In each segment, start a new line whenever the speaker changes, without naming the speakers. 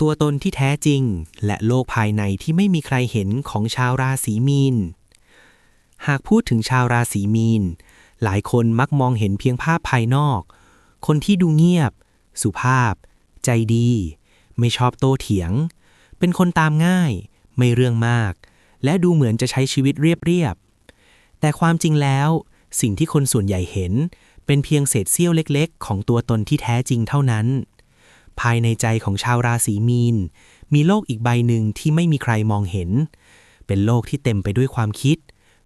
ตัวตนที่แท้จริง และโลกภายในที่ไม่มีใครเห็นของชาวราศีมีน หากพูดถึงชาวราศีมีน หลายคนมักมองเห็นเพียงภาพภายนอก คนที่ดูเงียบ สุภาพ ใจดี ไม่ชอบโต้เถียง เป็นคนตามง่าย ไม่เรื่องมาก และดูเหมือนจะใช้ชีวิตเรียบๆ แต่ความจริงแล้วสิ่งที่คนส่วนใหญ่เห็น เป็นเพียงเศษเสี้ยวเล็ก ๆ ของตัวตนที่แท้จริงเท่านั้น ภายในใจของชาวราศีมีน มีโลกอีกใบหนึ่งที่ไม่มีใครมองเห็น เป็นโลกที่เต็มไปด้วยความคิด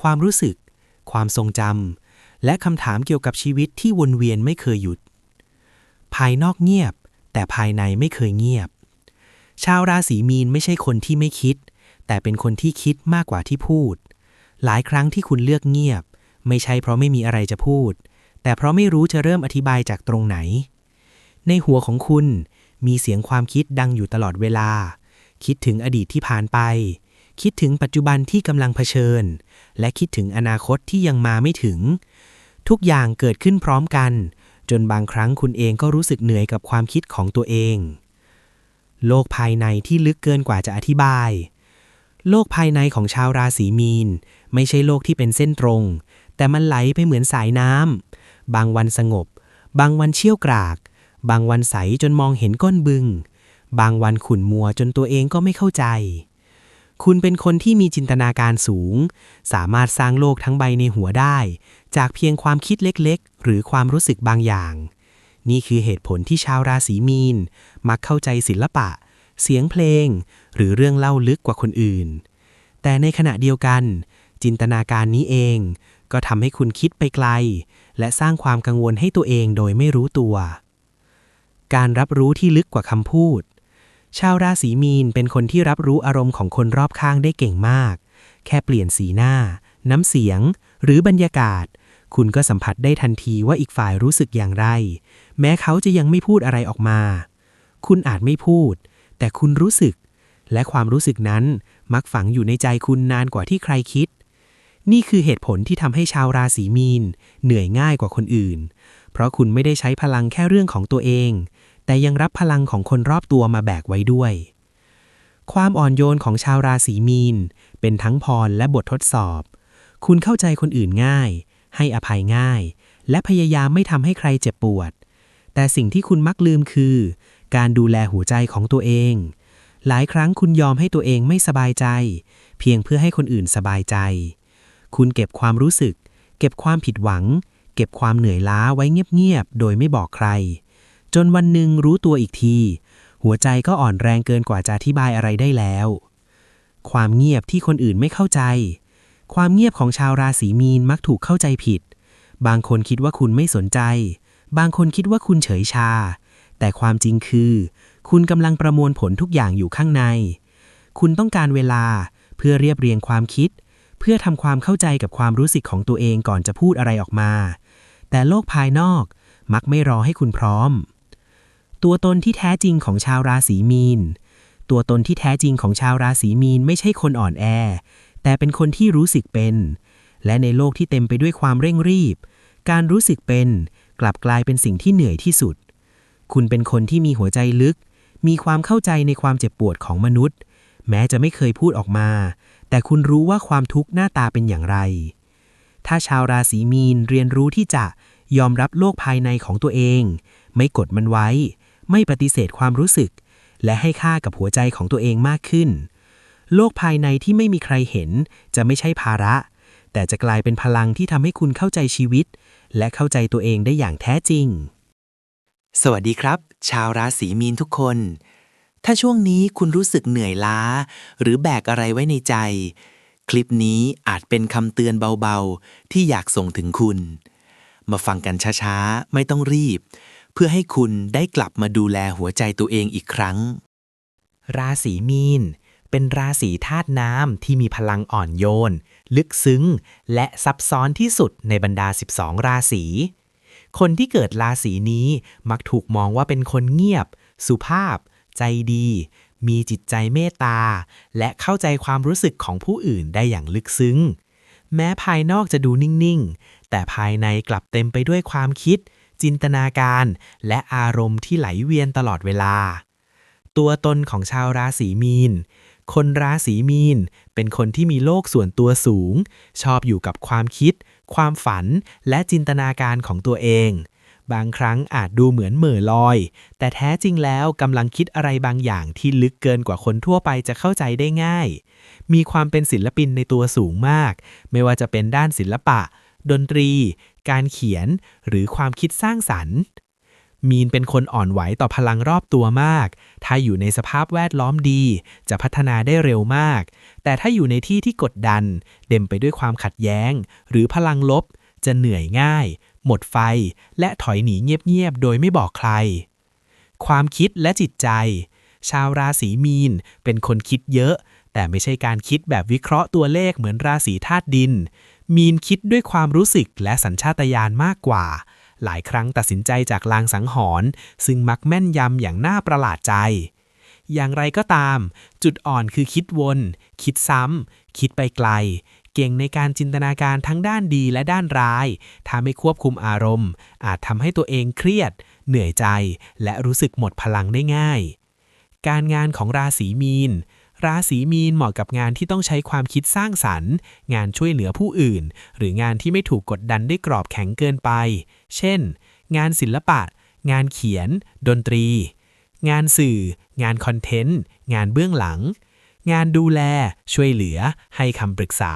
ความรู้สึก ความทรงจำและคำถามเกี่ยวกับชีวิตที่วนเวียนไม่เคยหยุด ภายนอกเงียบ แต่ภายในไม่เคยเงียบ ชาวราศีมีนไม่ใช่คนที่ไม่คิด แต่เป็นคนที่คิดมากกว่าที่พูด หลายครั้งที่คุณเลือกเงียบ ไม่ใช่เพราะไม่มีอะไรจะพูด แต่เพราะไม่รู้จะเริ่มอธิบายจากตรงไหนในหัวของคุณ มีเสียงความคิดดังอยู่ตลอดเวลา คิดถึงอดีตที่ผ่านไป คิดถึงปัจจุบันที่กำลังเผชิญ และคิดถึงอนาคตที่ยังมาไม่ถึง ทุกอย่างเกิดขึ้นพร้อมกัน จนบางครั้งคุณเองก็รู้สึกเหนื่อยกับความคิดของตัวเอง โลกภายในที่ลึกเกินกว่าจะอธิบาย โลกภายในของชาวราศีมีน ไม่ใช่โลกที่เป็นเส้นตรง แต่มันไหลไปเหมือนสายน้ำบางวันสงบ บางวันเชี่ยวกราก บางวันใสจนมองเห็นก้นบึง บางวันขุ่นมัวจนตัวเองก็ไม่เข้าใจ คุณเป็นคนที่มีจินตนาการสูง สามารถสร้างโลกทั้งใบในหัวได้ จากเพียงความคิดเล็กๆ หรือความรู้สึกบางอย่าง นี่คือเหตุผลที่ชาวราศีมีน มักเข้าใจศิลปะ เสียงเพลง หรือเรื่องเล่าลึกกว่าคนอื่น แต่ในขณะเดียวกัน จินตนาการนี้เอง ก็ทำให้คุณคิดไปไกล และสร้างความกังวลให้ตัวเองโดยไม่รู้ตัว การรับรู้ที่ลึกกว่าคำพูด ชาวราศีมีนเป็นคนที่รับรู้อารมณ์ของคนรอบข้างได้เก่งมาก แค่เปลี่ยนสีหน้า น้ำเสียง หรือบรรยากาศ คุณก็สัมผัสได้ทันทีว่าอีกฝ่ายรู้สึกอย่างไร แม้เขาจะยังไม่พูดอะไรออกมา คุณอาจไม่พูด แต่คุณรู้สึก และความรู้สึกนั้นมักฝังอยู่ในใจคุณนานกว่าที่ใครคิด นี่คือเหตุผลที่ทำให้ชาวราศีมีน เหนื่อยง่ายกว่าคนอื่น เพราะคุณไม่ได้ใช้พลังแค่เรื่องของตัวเอง แต่ยังรับพลังของคนรอบตัวมาแบกไว้ด้วย ความอ่อนโยนของชาวราศีมีน เป็นทั้งพรและบททดสอบ คุณเข้าใจคนอื่นง่าย ให้อภัยง่าย และพยายามไม่ทำให้ใครเจ็บปวด แต่สิ่งที่คุณมักลืมคือ การดูแลหัวใจของตัวเอง หลายครั้งคุณยอมให้ตัวเองไม่สบายใจ เพียงเพื่อให้คนอื่นสบายใจ คุณเก็บความรู้สึก เก็บความผิดหวัง เก็บความเหนื่อยล้าไว้เงียบๆ โดยไม่บอกใคร จนวันหนึ่งรู้ตัวอีกที หัวใจก็อ่อนแรงเกินกว่าจะอธิบายอะไรได้แล้ว ความเงียบที่คนอื่นไม่เข้าใจ ความเงียบของชาวราศีมีนมักถูกเข้าใจผิด บางคนคิดว่าคุณไม่สนใจ บางคนคิดว่าคุณเฉยชา แต่ความจริงคือ คุณกำลังประมวลผลทุกอย่างอยู่ข้างใน คุณต้องการเวลาเพื่อเรียบเรียงความคิดเพื่อทำความเข้าใจกับความรู้สึกของตัวเองก่อนจะพูดอะไรออกมา แต่โลกภายนอกมักไม่รอให้คุณพร้อม ตัวตนที่แท้จริงของชาวราศีมีน ตัวตนที่แท้จริงของชาวราศีมีนไม่ใช่คนอ่อนแอ แต่เป็นคนที่รู้สึกเป็น และในโลกที่เต็มไปด้วยความเร่งรีบ การรู้สึกเป็นกลับกลายเป็นสิ่งที่เหนื่อยที่สุด คุณเป็นคนที่มีหัวใจลึก มีความเข้าใจในความเจ็บปวดของมนุษย์ แม้จะไม่เคยพูดออกมา แต่คุณรู้ว่าความทุกข์หน้าตาเป็นอย่างไร ถ้าชาวราศีมีนเรียนรู้ที่จะยอมรับโลกภายในของตัวเอง ไม่กดมันไว้ ไม่ปฏิเสธความรู้สึก และให้ค่ากับหัวใจของตัวเองมากขึ้น โลกภายในที่ไม่มีใครเห็นจะไม่ใช่ภาระ แต่จะกลายเป็นพลังที่ทำให้คุณเข้าใจชีวิต และเข้าใจตัวเองได้อย่างแท้จริง
สวัสดีครับ ชาวราศีมีนทุกคน ถ้าช่วงนี้คุณรู้สึกเหนื่อยล้า หรือแบกอะไรไว้ในใจ คลิปนี้อาจเป็นคำเตือนเบาๆ ที่อยากส่งถึงคุณ มาฟังกันช้าๆ ไม่ต้องรีบ เพื่อให้คุณได้กลับมาดูแลหัวใจตัวเองอีกครั้ง
ราศีมีน เป็นราศีธาตุน้ำที่มีพลังอ่อนโยน ลึกซึ้ง และซับซ้อนที่สุดในบรรดา 12 ราศี คนที่เกิดราศีนี้มักถูกมองว่าเป็นคนเงียบ สุภาพ ใจดี มีจิตใจเมตตา และเข้าใจความรู้สึกของผู้อื่นได้อย่างลึกซึ้ง แม้ภายนอกจะดูนิ่ง ๆ แต่ภายในกลับเต็มไปด้วยความคิด จินตนาการ และอารมณ์ที่ไหลเวียนตลอดเวลา ตัวตนของชาวราศีมีน คนราศีมีน เป็นคนที่มีโลกส่วนตัวสูง ชอบอยู่กับความคิด ความฝัน และจินตนาการของตัวเอง บางครั้งอาจดูเหมือนเหม่อลอย แต่แท้จริงแล้วกำลังคิดอะไรบางอย่างที่ลึกเกินกว่าคนทั่วไปจะเข้าใจได้ง่าย มีความเป็นศิลปินในตัวสูงมาก ไม่ว่าจะเป็นด้านศิลปะ ดนตรี การเขียน หรือความคิดสร้างสรรค์ มีนเป็นคนอ่อนไหวต่อพลังรอบตัวมาก ถ้าอยู่ในสภาพแวดล้อมดี จะพัฒนาได้เร็วมาก แต่ถ้าอยู่ในที่ที่กดดัน เต็มไปด้วยความขัดแย้ง หรือพลังลบ จะเหนื่อยง่าย หมดไฟ และถอยหนีเงียบๆ โดยไม่บอกใคร ความคิดและจิตใจ ชาวราศีมีนเป็นคนคิดเยอะ แต่ไม่ใช่การคิดแบบวิเคราะห์ตัวเลขเหมือนราศีธาตุดิน มีนคิดด้วยความรู้สึกและสัญชาตญาณมากกว่า หลายครั้งตัดสินใจจากลางสังหรณ์ซึ่งมักแม่นยำอย่างน่าประหลาดใจอย่างไรก็ตาม จุดอ่อนคือคิดวน คิดซ้ำ คิดไปไกล เก่งในการจินตนาการทั้งด้านดีและด้านร้าย ถ้าไม่ควบคุมอารมณ์ อาจทำให้ตัวเองเครียด เหนื่อยใจ และรู้สึกหมดพลังได้ง่าย การงานของราศีมีน ราศีมีนเหมาะกับงานที่ต้องใช้ความคิดสร้างสรรค์ งานช่วยเหลือผู้อื่น หรืองานที่ไม่ถูกกดดันด้วยกรอบแข็งเกินไป เช่น งานศิลปะ งานเขียน ดนตรี งานสื่อ งานคอนเทนต์ งานเบื้องหลัง งานดูแล ช่วยเหลือ ให้คำปรึกษา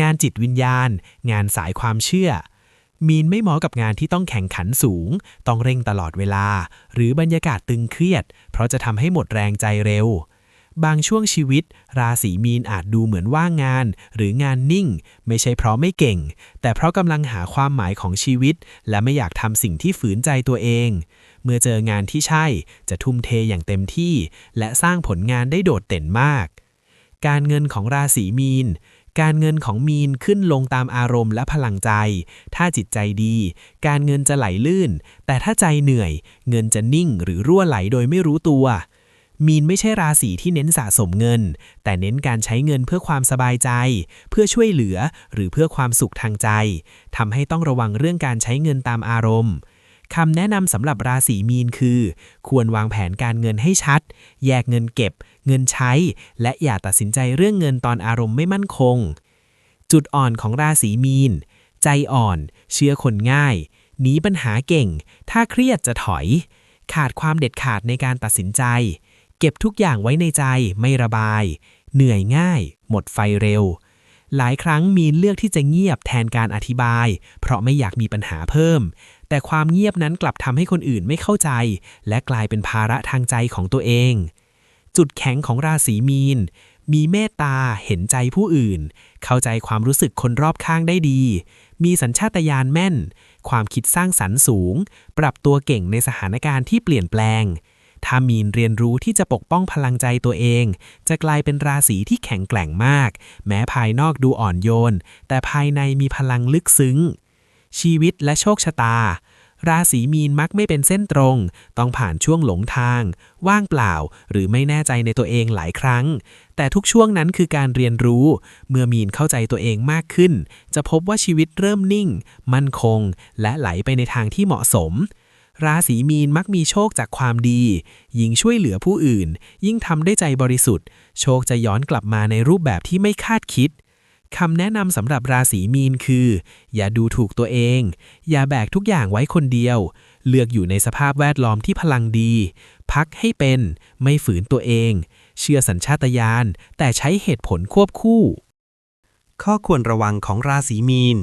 งานจิตวิญญาณ งานสายความเชื่อ มีนไม่เหมาะกับงานที่ต้องแข่งขันสูง ต้องเร่งตลอดเวลา หรือบรรยากาศตึงเครียด เพราะจะทำให้หมดแรงใจเร็ว บางช่วงชีวิต ราศีมีนอาจดูเหมือนว่างงาน หรืองานนิ่ง ไม่ใช่เพราะไม่เก่ง แต่เพราะกำลังหาความหมายของชีวิต และไม่อยากทำสิ่งที่ฝืนใจตัวเอง เมื่อเจองานที่ใช่จะทุ่มเทอย่างเต็มที่ และสร้างผลงานได้โดดเด่นมาก การเงินของราศีมีนการเงินของมีนขึ้นลงตามอารมณ์และพลังใจ ถ้าจิตใจดี การเงินจะไหลลื่น แต่ถ้าใจเหนื่อย เงินจะนิ่งหรือรั่วไหลโดยไม่รู้ตัว มีนไม่ใช่ราศีที่เน้นสะสมเงิน แต่เน้นการใช้เงินเพื่อความสบายใจ เพื่อช่วยเหลือ หรือเพื่อความสุขทางใจทำให้ต้องระวังเรื่องการใช้เงินตามอารมณ์คำแนะนำสำหรับราศีมีนคือ ควรวางแผนการเงินให้ชัด แยกเงินเก็บ เงินใช้ และอย่าตัดสินใจเรื่องเงินตอนอารมณ์ไม่มั่นคง จุดอ่อนของราศีมีน ใจอ่อน เชื่อคนง่าย หนีปัญหาเก่ง ถ้าเครียดจะถอย ขาดความเด็ดขาดในการตัดสินใจ เก็บทุกอย่างไว้ในใจไม่ระบาย เหนื่อยง่าย หมดไฟเร็ว หลายครั้งมีนเลือกที่จะเงียบแทนการอธิบาย เพราะไม่อยากมีปัญหาเพิ่ม แต่ความเงียบนั้นกลับทำให้คนอื่นไม่เข้าใจ และกลายเป็นภาระทางใจของตัวเอง จุดแข็งของราศีมีน มีเมตตาเห็นใจผู้อื่น เข้าใจความรู้สึกคนรอบข้างได้ดี มีสัญชาตญาณแม่น ความคิดสร้างสรรค์สูง ปรับตัวเก่งในสถานการณ์ที่เปลี่ยนแปลง ถ้ามีนเรียนรู้ที่จะปกป้องพลังใจตัวเอง จะกลายเป็นราศีที่แข็งแกร่งมาก แม้ภายนอกดูอ่อนโยน แต่ภายในมีพลังลึกซึ้ง ชีวิตและโชคชะตา ราศีมีนมักไม่เป็นเส้นตรง ต้องผ่านช่วงหลงทาง ว่างเปล่า หรือไม่แน่ใจในตัวเองหลายครั้ง แต่ทุกช่วงนั้นคือการเรียนรู้ เมื่อมีนเข้าใจตัวเองมากขึ้น จะพบว่าชีวิตเริ่มนิ่ง มั่นคง และไหลไปในทางที่เหมาะสม ราศีมีนมักมีโชคจากความดี ยิ่งช่วยเหลือผู้อื่น ยิ่งทำได้ใจบริสุทธิ์ โชคจะย้อนกลับมาในรูปแบบที่ไม่คาดคิดคำแนะนำสำหรับราศีมีนคือ อย่าดูถูกตัวเอง อย่าแบกทุกอย่างไว้คนเดียว เลือกอยู่ในสภาพแวดล้อมที่พลังดี พักให้เป็น ไม่ฝืนตัวเอง เชื่อสัญชาตญาณแต่ใช้เหตุผลควบคู่ ข้อควรระวังของราศีมีน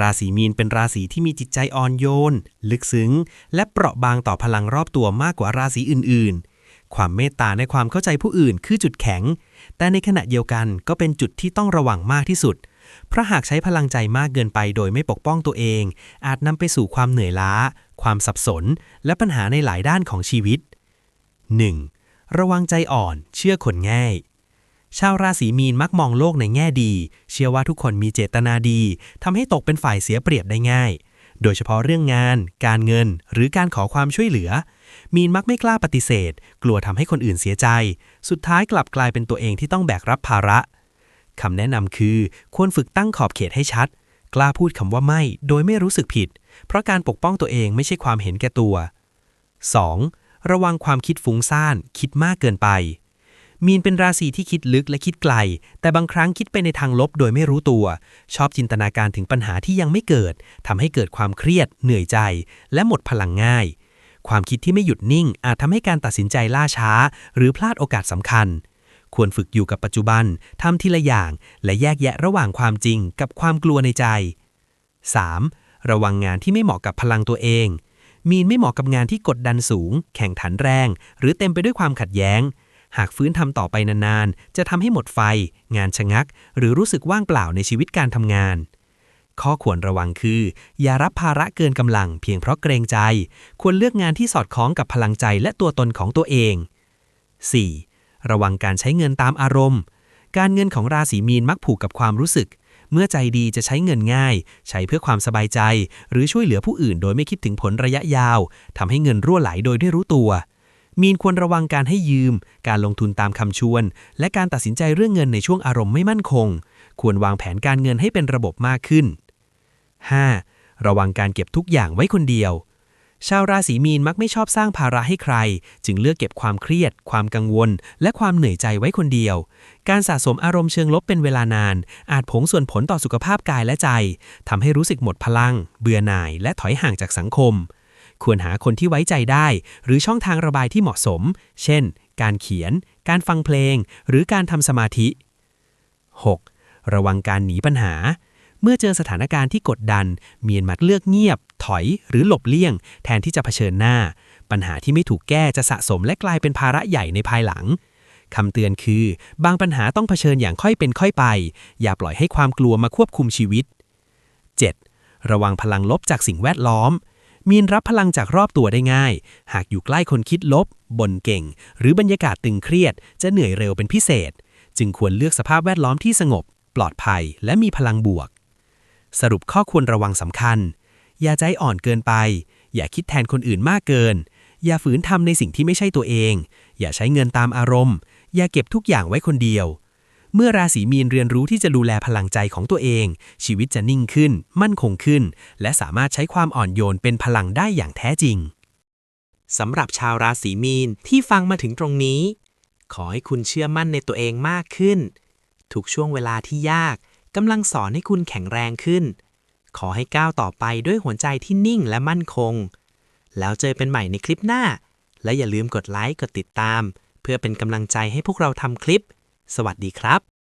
ราศีมีนเป็นราศีที่มีจิตใจอ่อนโยน ลึกซึ้ง และเปราะบางต่อพลังรอบตัวมากกว่าราศีอื่น ๆ ความเมตตาในความเข้าใจผู้อื่นคือจุดแข็ง แต่ในขณะเดียวกันก็เป็นจุดที่ต้องระวังมากที่สุด เพราะหากใช้พลังใจมากเกินไปโดยไม่ปกป้องตัวเอง อาจนำไปสู่ความเหนื่อยล้า ความสับสน และปัญหาในหลายด้านของชีวิต 1. ระวังใจอ่อน เชื่อคนง่าย ชาวราศีมีนมักมองโลกในแง่ดี เชื่อว่าทุกคนมีเจตนาดีทำให้ตกเป็นฝ่ายเสียเปรียบได้ง่าย โดยเฉพาะเรื่องงาน การเงิน หรือการขอความช่วยเหลือ มีนมักไม่กล้าปฏิเสธ กลัวทำให้คนอื่นเสียใจ สุดท้ายกลับกลายเป็นตัวเองที่ต้องแบกรับภาระคำแนะนำคือควรฝึกตั้งขอบเขตให้ชัด กล้าพูดคำว่าไม่ โดยไม่รู้สึกผิด เพราะการปกป้องตัวเองไม่ใช่ความเห็นแก่ตัว 2. ระวังความคิดฟุ้งซ่าน คิดมากเกินไป มีนเป็นราศีที่คิดลึกและคิดไกล แต่บางครั้งคิดไปในทางลบโดยไม่รู้ตัว ชอบจินตนาการถึงปัญหาที่ยังไม่เกิดทำให้เกิดความเครียด เหนื่อยใจ และหมดพลังง่าย ความคิดที่ไม่หยุดนิ่ง อาจทำให้การตัดสินใจล่าช้า หรือพลาดโอกาสสำคัญ ควรฝึกอยู่กับปัจจุบันทำทีละอย่าง และแยกแยะระหว่างความจริงกับความกลัวในใจ 3. ระวังงานที่ไม่เหมาะกับพลังตัวเองมีนไม่เหมาะกับงานที่กดดันสูง แข่งขันแรง หรือเต็มไปด้วยความขัดแย้ง หากฟื้นทำต่อไปนานๆ จะทำให้หมดไฟ งานชะงัก หรือรู้สึกว่างเปล่าในชีวิตการทำงาน ข้อควรระวังคือ อย่ารับภาระเกินกำลังเพียงเพราะเกรงใจ ควรเลือกงานที่สอดคล้องกับพลังใจและตัวตนของตัวเอง 4. ระวังการใช้เงินตามอารมณ์ การเงินของราศีมีนมักผูกกับความรู้สึก เมื่อใจดีจะใช้เงินง่าย ใช้เพื่อความสบายใจ หรือช่วยเหลือผู้อื่นโดยไม่คิดถึงผลระยะยาวทำให้เงินรั่วไหลโดยไม่รู้ตัว มีนควรระวังการให้ยืม การลงทุนตามคำชวน และการตัดสินใจเรื่องเงินในช่วงอารมณ์ไม่มั่นคง ควรวางแผนการเงินให้เป็นระบบมากขึ้น 5. ระวังการเก็บทุกอย่างไว้คนเดียว ชาวราศีมีนมักไม่ชอบสร้างภาระให้ใคร จึงเลือกเก็บความเครียด ความกังวล และความเหนื่อยใจไว้คนเดียว การสะสมอารมณ์เชิงลบเป็นเวลานาน อาจผงส่วนผลต่อสุขภาพกายและใจทำให้รู้สึกหมดพลัง เบื่อหน่าย และถอยห่างจากสังคม ควรหาคนที่ไว้ใจได้ หรือช่องทางระบายที่เหมาะสม เช่น การเขียน การฟังเพลง หรือการทำสมาธิ 6. ระวังการหนีปัญหา เมื่อเจอสถานการณ์ที่กดดัน เมียนมักเลือกเงียบ ถอย หรือหลบเลี่ยง แทนที่จะเผชิญหน้า ปัญหาที่ไม่ถูกแก้จะสะสมและกลายเป็นภาระใหญ่ในภายหลังคำเตือนคือ บางปัญหาต้องเผชิญอย่างค่อยเป็นค่อยไป อย่าปล่อยให้ความกลัวมาควบคุมชีวิต 7. ระวังพลังลบจากสิ่งแวดล้อม มีนรับพลังจากรอบตัวได้ง่าย หากอยู่ใกล้คนคิดลบ บ่นเก่ง หรือบรรยากาศตึงเครียด จะเหนื่อยเร็วเป็นพิเศษ จึงควรเลือกสภาพแวดล้อมที่สงบ ปลอดภัย และมีพลังบวก สรุปข้อควรระวังสำคัญ อย่าใจอ่อนเกินไป อย่าคิดแทนคนอื่นมากเกิน อย่าฝืนทำในสิ่งที่ไม่ใช่ตัวเอง อย่าใช้เงินตามอารมณ์ อย่าเก็บทุกอย่างไว้คนเดียว เมื่อราศีมีนเรียนรู้ที่จะดูแลพลังใจของตัวเอง ชีวิตจะนิ่งขึ้น มั่นคงขึ้น และสามารถใช้ความอ่อนโยนเป็นพลังได้อย่างแท้จริง
สำหรับชาวราศีมีนที่ฟังมาถึงตรงนี้ ขอให้คุณเชื่อมั่นในตัวเองมากขึ้น ทุกช่วงเวลาที่ยากกำลังสอนให้คุณแข็งแรงขึ้น ขอให้ก้าวต่อไปด้วยหัวใจที่นิ่งและมั่นคง แล้วเจอเป็นใหม่ในคลิปหน้า และอย่าลืมกดไลค์กดติดตาม เพื่อเป็นกำลังใจให้พวกเราทำคลิป สวัสดีครับ